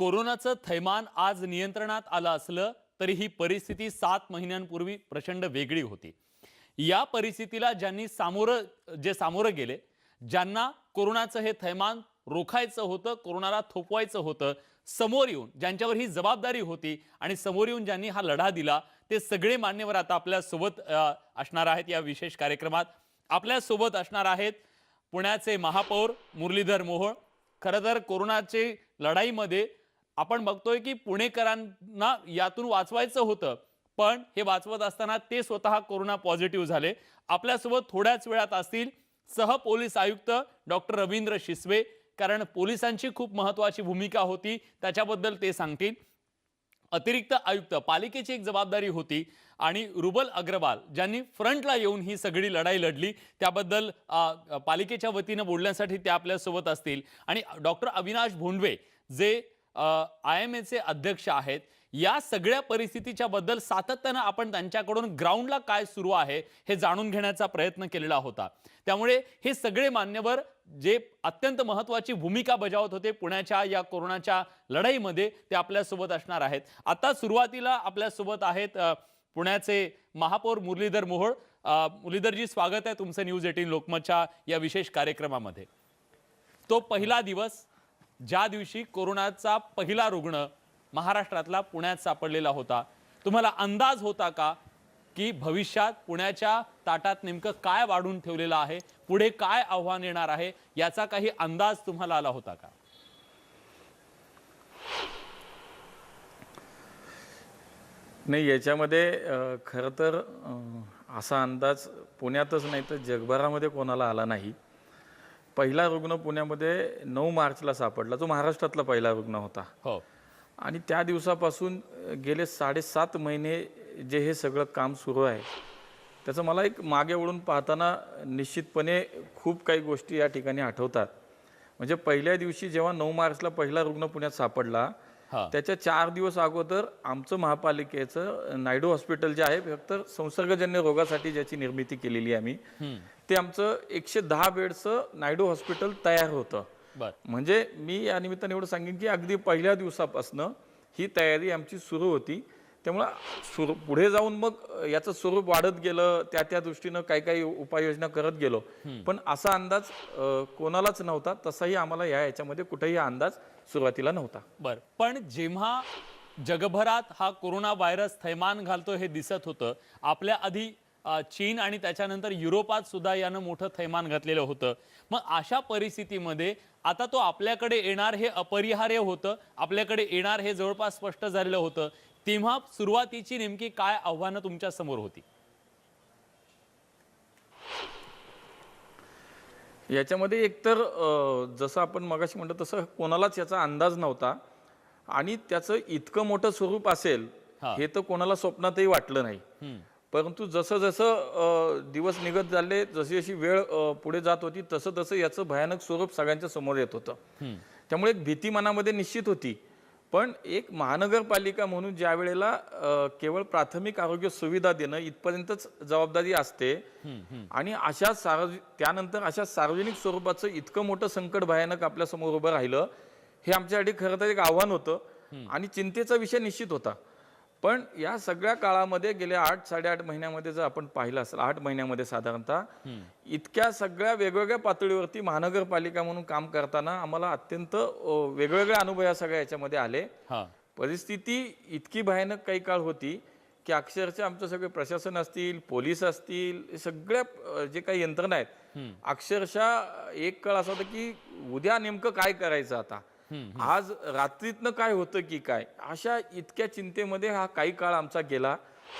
कोरोनाचं थैमान आज नियंत्रणात आलं असलं तरी ही परिस्थिती सात महिन्यांपूर्वी प्रचंड वेगळी होती. या परिस्थितीला ज्यांनी सामोरं जे सामोरं गेले ज्यांना कोरोनाचं हे थैमान रोखायचं होतं कोरोनाला थोपवायचं होतं समोर येऊन ज्यांच्यावर ही जबाबदारी होती आणि समोर येऊन ज्यांनी हा लढा दिला ते सगळे मान्यवर आता आपल्यासोबत असणार आहेत या विशेष कार्यक्रमात. आपल्यासोबत असणार आहेत पुण्याचे महापौर मुरलीधर मोहोळ. खरं तर कोरोनाचे लढाईमध्ये आपण बघतोय की पुणेकरांना यातून वाचवायचं होतं पण हे वाचवत असताना ते स्वतः कोरोना पॉझिटिव्ह झाले. आपल्यासोबत थोड्याच वेळात असतील सह पोलीस आयुक्त डॉक्टर रवींद्र शिसवे कारण पोलिसांची खूप महत्वाची भूमिका होती त्याच्याबद्दल ते सांगतील. अतिरिक्त आयुक्त पालिकेची एक जबाबदारी होती आणि रुबल अग्रवाल ज्यांनी फ्रंटला येऊन ही सगळी लढाई लढली त्याबद्दल पालिकेच्या वतीनं बोलण्यासाठी ते आपल्यासोबत असतील. आणि डॉक्टर अविनाश भोंडवे जे आय एम एचे अध्यक्ष आहेत. या सगळ्या परिस्थितीच्या बद्दल सातत्यानं आपण त्यांच्याकडून ग्राउंडला काय सुरू आहे हे जाणून घेण्याचा प्रयत्न केलेला होता. त्यामुळे हे सगळे मान्यवर जे अत्यंत महत्वाची भूमिका बजावत होते पुण्याच्या या कोरोनाच्या लढाईमध्ये ते आपल्यासोबत असणार आहेत. आता सुरुवातीला आपल्यासोबत आहेत पुण्याचे महापौर मुरलीधर मोहोळ. मुरलीधरजी स्वागत आहे तुमचं न्यूज एटीन लोकमतच्या या विशेष कार्यक्रमामध्ये. तो पहिला दिवस ज्या दिवशी कोरोनाचा पहिला रुग्ण महाराष्ट्रातला पुण्यात सापडलेला होता तुम्हाला अंदाज होता का की भविष्यात पुण्याच्या ताटात नेमकं काय वाढून ठेवलेलं आहे पुढे काय आव्हान येणार आहे याचा काही अंदाज तुम्हाला आला होता का? नाही याच्यामध्ये खरं तर असा अंदाज पुण्यातच नाही तर जगभरामध्ये कोणाला आला नाही. पहिला रुग्ण पुण्यामध्ये नऊ मार्चला सापडला. जो महाराष्ट्रातला पहिला रुग्ण होता. हो. आणि त्या दिवसापासून गेले साडेसात महिने जे हे सगळं काम सुरू आहे. त्याचं मला एक मागे वळून पाहताना निश्चितपणे खूप काही गोष्टी या ठिकाणी आठवतात. म्हणजे पहिल्या दिवशी जेव्हा नऊ मार्चला पहिला रुग्ण पुण्यात सापडला त्याच्या चार दिवस अगोदर आमचं महापालिकेचं नायडू हॉस्पिटल जे आहे फक्त संसर्गजन्य रोगासाठी ज्याची निर्मिती केलेली आहे आम्ही. ते आमचं एकशे दहा बेडचं नायडू हॉस्पिटल तयार होतं. म्हणजे मी या निमित्ताने एवढं सांगेन की अगदी पहिल्या दिवसापासनं ही तयारी आमची सुरू होती. त्यामुळं सुरू पुढे जाऊन मग याचं स्वरूप वाढत गेलं त्या त्या दृष्टीनं काही काही उपाययोजना करत गेलो. पण असा अंदाज अ, कोणालाच नव्हता तसाही आम्हाला या याच्यामध्ये कुठेही हा अंदाज सुरुवातीला नव्हता. बर. पण जेव्हा जगभरात हा कोरोना व्हायरस थैमान घालतो हे दिसत होतं आपल्या आधी अ, चीन आणि त्याच्यानंतर युरोपात सुद्धा यानं मोठं थैमान घातलेलं होतं. मग अशा परिस्थितीमध्ये आता तो आपल्याकडे येणार हे अपरिहार्य होतं? आपल्याकडे येणार हे जवळपास स्पष्ट झालेलं होतं? तेव्हा सुरुवातीची नेमकी काय आव्हानं तुमच्यासमोर होती याच्यामध्ये एकतर जसं आपण मगाशी म्हणतो तसं कोणालाच याचा अंदाज नव्हता आणि त्याचं इतकं मोठं स्वरूप असेल हा. तर कोणाला स्वप्नातही वाटलं नाही. परंतु जसं जसं दिवस निघत झाले जशी जशी वेळ पुढे जात होती तसं तसं याचं भयानक स्वरूप सगळ्यांच्या समोर येत होतं. त्यामुळे एक भीती मनामध्ये निश्चित होती पण एक महानगरपालिका म्हणून ज्या वेळेला केवळ प्राथमिक आरोग्य सुविधा देणं इथपर्यंतच जबाबदारी असते. आणि अशा सार्वज त्यानंतर अशा सार्वजनिक स्वरूपाचं इतकं मोठं संकट भयानक आपल्यासमोर उभं राहिलं हे आमच्यासाठी खरं तर एक आव्हान होतं आणि चिंतेचा विषय निश्चित होता पण या सगळ्या काळामध्ये गेल्या आठ साडेआठ महिन्यामध्ये जर आपण पाहिलं असेल आठ महिन्यामध्ये साधारणतः इतक्या सगळ्या वेगवेगळ्या पातळीवरती महानगरपालिका म्हणून काम करताना आम्हाला अत्यंत वेगवेगळे अनुभव या सगळ्या याच्यामध्ये आले. परिस्थिती इतकी भयानक काही काळ होती की अक्षरशः आमचं सगळे प्रशासन असतील पोलीस असतील सगळ्या जे काही यंत्रणा आहेत अक्षरशः एक काळ असा होता की उद्या नेमकं काय करायचं आता? आज रात्रीतनं काय होतं की काय अशा इतक्या चिंतेमध्ये हा काही काळ आमचा गेला.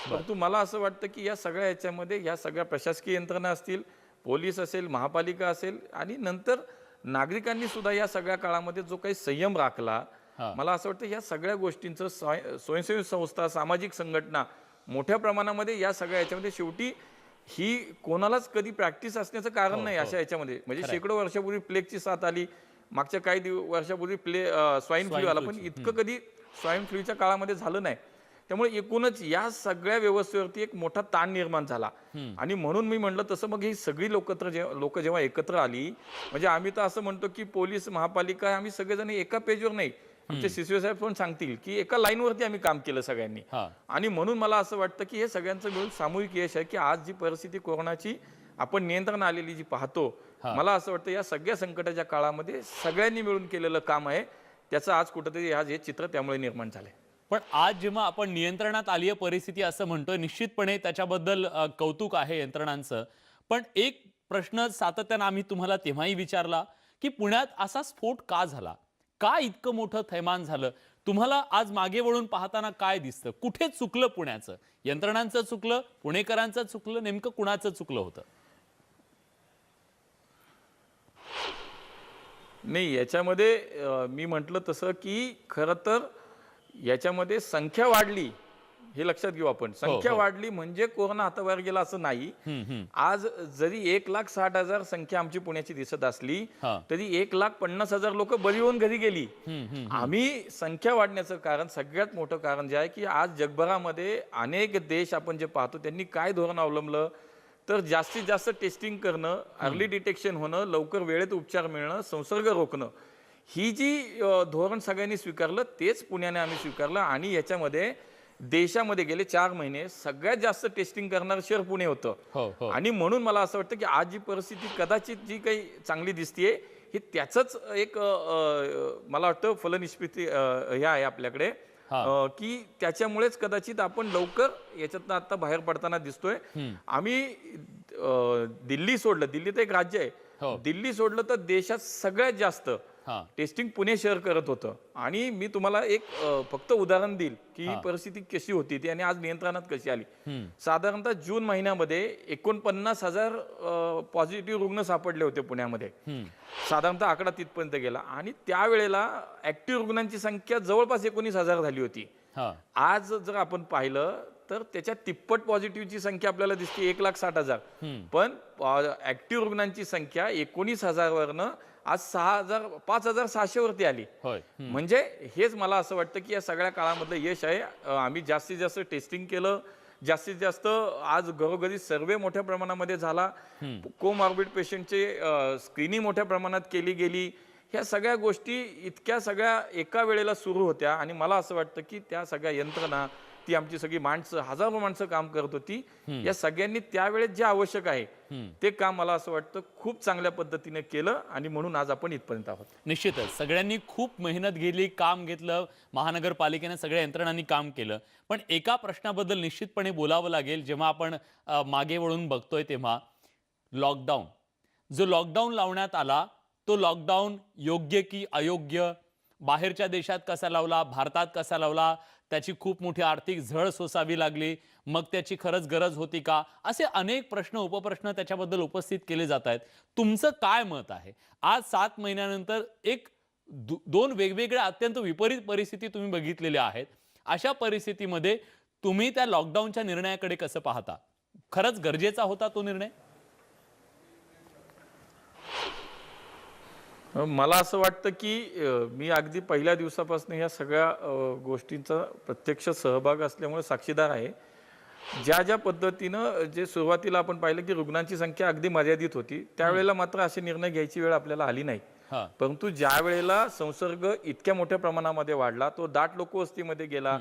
परंतु मला असं वाटतं की या सगळ्या याच्यामध्ये या सगळ्या प्रशासकीय यंत्रणा असतील पोलीस असेल महापालिका असेल आणि नंतर नागरिकांनी सुद्धा या सगळ्या काळामध्ये जो काही संयम राखला हा. मला असं वाटतं या सगळ्या गोष्टींचं स्वय- स्वयंसेवी संस्था सामाजिक संघटना मोठ्या प्रमाणामध्ये या सगळ्या याच्यामध्ये शेवटी ही कोणालाच कधी प्रॅक्टिस असण्याचं कारण नाही अशा याच्यामध्ये. म्हणजे शेकडो वर्षापूर्वी प्लेगची साथ आली मागच्या काही दिव वर्षापूर्वी प्ले स्वाईन फ्लू आला पण इतकं कधी स्वाईन फ्लूच्या काळामध्ये झालं नाही. त्यामुळे एकूणच या सगळ्या व्यवस्थेवरती एक मोठा ताण निर्माण झाला. आणि म्हणून मी म्हटलं तसं मग ही सगळी लोकत्र जेव्हा लोक जेव्हा एकत्र आली म्हणजे आम्ही तर असं म्हणतो की पोलीस महापालिका आम्ही सगळेजण एका पेजवर नाही. आमचे सिसवे साहेब पण सांगतील की एका लाईनवरती आम्ही काम केलं सगळ्यांनी. आणि म्हणून मला असं वाटतं की हे सगळ्यांचं मिळून सामूहिक यश आहे की आज जी परिस्थिती कोरोनाची आपण नियंत्रण आलेली जी पाहतो मला असं वाटतं या सगळ्या संकटाच्या काळामध्ये सगळ्यांनी मिळून केलेलं काम आहे. त्याचं आज कुठंतरी आज हे चित्र त्यामुळे निर्माण झालंय. पण आज जेव्हा आपण नियंत्रणात आली आहे परिस्थिती असं म्हणतोय निश्चितपणे त्याच्याबद्दल कौतुक आहे यंत्रणांचं. पण एक प्रश्न सातत्यानं आम्ही तुम्हाला तेव्हाही विचारला की पुण्यात असा स्फोट का झाला? का इतकं मोठं थैमान झालं? तुम्हाला आज मागे वळून पाहताना काय दिसतं? कुठे चुकलं पुण्याचं? यंत्रणांचं चुकलं पुणेकरांचं चुकलं नेमकं कुणाचं चुकलं होतं? नाही याच्यामध्ये मी म्हटलं तसं की खरं तर याच्यामध्ये संख्या वाढली हे लक्षात घेऊ आपण संख्या वाढली म्हणजे कोरोना हाताबाहेर गेला असं नाही. आज जरी एक लाख साठ हजार संख्या आमची पुण्याची दिसत असली हा. तरी एक लाख पन्नास हजार लोक बरी होऊन घरी गेली. आम्ही संख्या वाढण्याचं कारण सगळ्यात मोठं कारण जे आहे की आज जगभरामध्ये अनेक देश आपण जे पाहतो त्यांनी काय धोरण अवलंबलं तर जास्तीत जास्त टेस्टिंग करणं अर्ली डिटेक्शन होणं लवकर वेळेत उपचार मिळणं संसर्ग रोखणं ही जी धोरण सगळ्यांनी स्वीकारलं तेच पुण्याने आम्ही स्वीकारलं आणि याच्यामध्ये देशामध्ये गेले चार महिने सगळ्यात जास्त टेस्टिंग करणारं शहर पुणे होतं. हो हो. आणि म्हणून मला असं वाटतं की आज जी परिस्थिती कदाचित जी काही चांगली दिसतीये हे त्याचंच एक मला वाटतं फलनिष्पत्ती अ, हे आहे आपल्याकडे. की त्याच्यामुळेच कदाचित आपण लवकर याच्यातनं आता बाहेर पडताना दिसतोय. आम्ही दिल्ली सोडलं दिल्ली तर एक राज्य हो. आहे दिल्ली सोडलं तर देशात सगळ्यात जास्त हा टेस्टिंग पुणे शहर करत होतं. आणि मी तुम्हाला एक फक्त उदाहरण देईल की ही परिस्थिती कशी होती ती आणि आज नियंत्रणात कशी आली. साधारणतः जून महिन्यामध्ये एकोणपन्नास हजार पॉझिटिव्ह रुग्ण सापडले होते पुण्यामध्ये. साधारणतः आकडा तिथपर्यंत गेला. आणि त्यावेळेला ऍक्टिव्ह रुग्णांची संख्या जवळपास एकोणीस हजार झाली होती. आज जर आपण पाहिलं तर त्याच्या तिप्पट पॉझिटिव्हची संख्या आपल्याला दिसते एक लाख साठ हजार. पण ऍक्टिव्ह रुग्णांची संख्या एकोणीस हजारवरनं आज सहा हजार पाच हजार सहाशे वरती आली म्हणजे हेच मला असं वाटतं की या सगळ्या काळामधलं यश आहे. अं, आम्ही जास्तीत जास्त टेस्टिंग केलं. जास्तीत जास्त आज घरोघरी सर्वे मोठ्या प्रमाणामध्ये झाला. कोमॉर्बिड पेशंटचे स्क्रीनिंग मोठ्या प्रमाणात केली गेली. ह्या सगळ्या गोष्टी इतक्या सगळ्या एका वेळेला सुरू होत्या आणि मला असं वाटतं की त्या सगळ्या यंत्रणा ती आमची सगळी माणसं हजारो माणसं काम करत होती. या सगळ्यांनी त्यावेळेस जे आवश्यक आहे ते काम मला असं वाटतं खूप चांगल्या पद्धतीने केलं आणि म्हणून आज आपण इथपर्यंत आहोत. निश्चितच. सगळ्यांनी खूप मेहनत घेतली काम घेतलं महानगरपालिकेने सगळ्या यंत्रणांनी काम केलं. पण एका प्रश्नाबद्दल निश्चितपणे बोलावं लागेल जेव्हा आपण मागे वळून बघतोय तेव्हा लॉकडाऊन जो लॉकडाऊन लावण्यात आला तो लॉकडाऊन योग्य की अयोग्य? बाहेरच्या देशात कसा लावला? भारतात कसा लावला? त्याची खूप मोठी आर्थिक झळ सोसावी लागली. मग त्याची खरंच गरज होती का? असे अनेक प्रश्न उपप्रश्न त्याच्याबद्दल उपस्थित केले जात आहेत. तुमचं काय मत आहे? आज सात महिन्यानंतर एक दो- दोन वेगवेगळ्या अत्यंत विपरीत परिस्थिती तुम्ही बघितलेल्या आहेत. अशा परिस्थितीमध्ये तुम्ही त्या लॉकडाऊनच्या निर्णयाकडे कसं पाहता? खरंच गरजेचा होता तो निर्णय? मला असं वाटतं की मी अगदी पहिल्या दिवसापासून या सगळ्या गोष्टींचा प्रत्यक्ष सहभाग असल्यामुळे साक्षीदार आहे. ज्या ज्या पद्धतीनं जे सुरुवातीला आपण पाहिलं की रुग्णांची संख्या अगदी मर्यादित होती त्यावेळेला मात्र असे निर्णय घ्यायची वेळ आपल्याला आली नाही. परंतु ज्या वेळेला संसर्ग इतक्या मोठ्या प्रमाणामध्ये वाढला तो दाट लोकवस्तीमध्ये गेला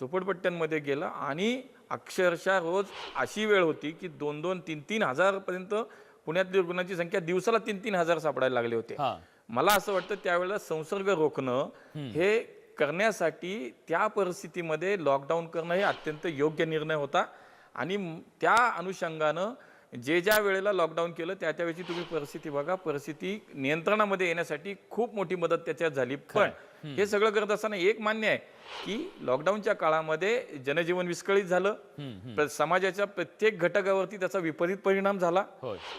झोपडपट्ट्यांमध्ये गेला आणि अक्षरशः रोज अशी वेळ होती की दोन दोन तीन तीन हजार पर्यंत पुण्यातली रुग्णांची संख्या दिवसाला तीन तीन हजार सापडायला लागले होते. मला असं वाटतं त्यावेळेला संसर्ग रोखणं हे करण्यासाठी त्या परिस्थितीमध्ये लॉकडाऊन करणं हे अत्यंत योग्य निर्णय होता. आणि त्या अनुषंगानं जे ज्या वेळेला लॉकडाऊन केलं त्या त्यावेळी तुम्ही परिस्थिती बघा. परिस्थिती नियंत्रणामध्ये येण्यासाठी खूप मोठी मदत त्याच्यात झाली. पण हे सगळं करत असताना एक मान्य आहे की लॉकडाऊनच्या काळामध्ये जनजीवन विस्कळीत झालं. समाजाच्या प्रत्येक घटकावरती त्याचा विपरीत परिणाम झाला.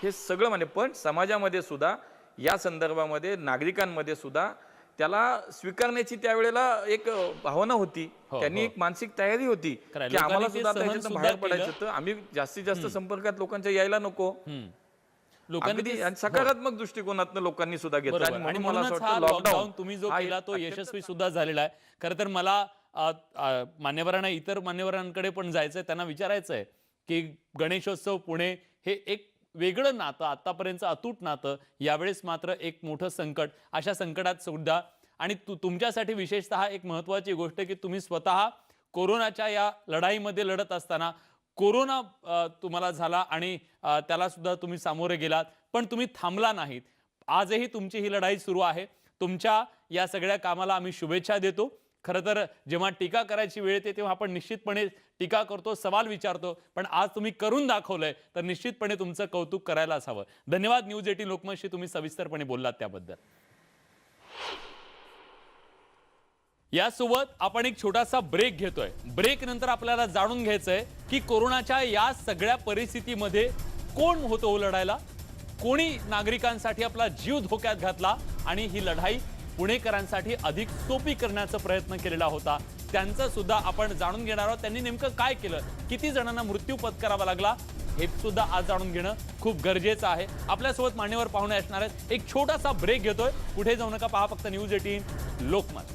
हे सगळं म्हणजे पण समाजामध्ये सुद्धा या संदर्भामध्ये नागरिकांमध्ये सुद्धा त्याला स्वीकारण्याची त्यावेळेला एक भावना होती. हो, त्यांनी हो. एक मानसिक तयारी होती. की आम्हाला सुद्धा बाहेर. पडायचं होतं. आम्ही जास्तीत जास्त संपर्कात लोकांच्या यायला नको. लोकांनी आणि सकारात्मक दृष्टिकोनातून लोकांनी सुद्धा घेतला. आणि मला असं म्हणूनच हा वाटतं लॉकडाऊन तुम्ही जो हा केला तो यशस्वी सुद्धा झालेला आहे. खरं तर मला मान्यवरांना इतर मान्यवरांकडे पण जायचंय त्यांना विचारायचं आहे की गणेशोत्सव पुणे हे एक वेगळं नातं आत्तापर्यंतचं अतूट नातं यावेळेस मात्र एक मोठं संकट. अशा संकटात सुद्धा आणि तु तुमच्यासाठी विशेषतः एक महत्त्वाची गोष्ट की तुम्ही स्वतः कोरोनाच्या या लढाईमध्ये लढत असताना कोरोना तुम्हाला झाला आणि त्यालासुद्धा त्याला सुद्धा तुम्ही सामोरे गेलात. पण तुम्ही थांबला नाहीत. आजही तुमची ही लढाई सुरू आहे. तुमच्या या सगळ्या कामाला आम्ही शुभेच्छा देतो. खरं तर जेव्हा टीका करायची वेळ येते तेव्हा आपण निश्चितपणे टीका करतो सवाल विचारतो. पण आज तुम्ही करून दाखवलंय तर निश्चितपणे तुमचं कौतुक करायलाच हवं धन्यवाद न्यूज एटीन लोकमतशी तुम्ही सविस्तरपणे बोललात त्याबद्दल. यासोबत आपण एक छोटासा ब्रेक घेतोय. ब्रेक नंतर आपल्याला जाणून घ्यायचंय की कोरोनाच्या या सगळ्या परिस्थितीमध्ये कोण होतो लढायला कोणी नागरिकांसाठी आपला जीव धोक्यात घातला? आणि ही लढाई पुणेकरांसाठी अधिक सोपी करण्याचा प्रयत्न केलेला होता. त्यांचं सुद्धा आपण जाणून घेणार आहोत. त्यांनी नेमकं काय केलं? किती जणांना मृत्यू पत्करावा लागला? हे सुद्धा आज जाणून घेणं खूप गरजेचं आहे. आपल्यासोबत मान्यवर पाहुणे असणार आहेत. एक छोटासा ब्रेक घेतोय. कुठे जाऊ नका. पहा फक्त न्यूज एटीन लोकमत.